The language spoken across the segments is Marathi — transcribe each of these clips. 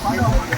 Oh, my God.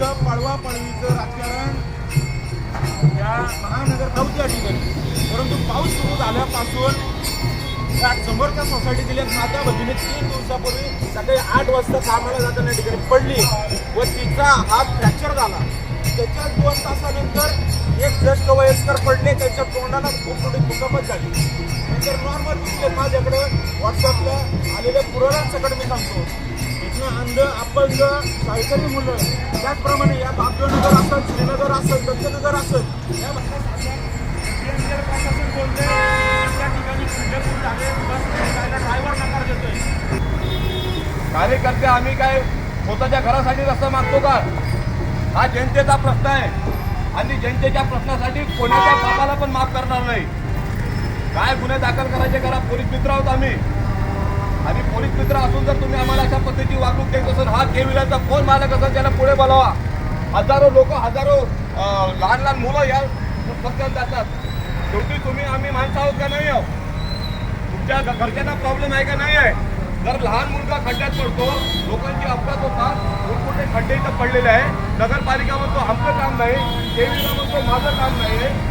तुमचं पळवा पळवीचं राजकारण या महानगरपाऊस या ठिकाणी. परंतु पाऊस सुरू झाल्यापासून या समोरच्या सोसायटीतील एक माझ्या बहिणी तीन दिवसापूर्वी सकाळी आठ वाजता कामाला जाताना ठिकाणी पडली व तिचा हात फ्रॅक्चर झाला. त्याच्या दोन तासानंतर एक ज्येष्ठ वयस्कर पडले. त्याच्या तोंडाला खूप मोठी दुखापत झाली. नंतर नॉर्मल माझ्याकडं. व्हॉट्सअपला आलेल्या पुराणांसकट मी सांगतो. इथनं अंध अपंग शाळकरी मुलं त्याचप्रमाणे या बापदेवनगर असेल श्रीनगर असेल दत्तनगर असेल या प्रशासन त्या ठिकाणी ड्रायव्हर नकार देतोय कार्यकर्ते आम्ही काय स्वतःच्या घरासाठी रस्ता मागतो का? हा जनतेचा प्रश्न आहे. आणि जनतेच्या प्रश्नासाठी कोणाच्या बापाला पण माफ करणार नाही. काय गुन्हे दाखल करायचे करा पोलीस मित्र आहोत आम्ही. असून जर तुम्ही आम्हाला अशा पद्धतीची वागणूक देत असेल हा केविलाचा फोन मालक असेल त्याला पुढे बोलावा. हजारो लोक हजारो लहान लहान मुलं या पक्षात जातात. शेवटी तुम्ही आम्ही माणसं आहोत का नाही आहोत? तुमच्या घरच्यांना प्रॉब्लेम आहे का नाही आहे? जर लहान मुलगा खड्ड्यात पडतो लोकांची अपघात होतात मोठमोठे खड्डे इथं पडलेले आहे. नगरपालिका म्हणतो आमचं काम नाही देवी म्हणतो माझं काम नाही आहे.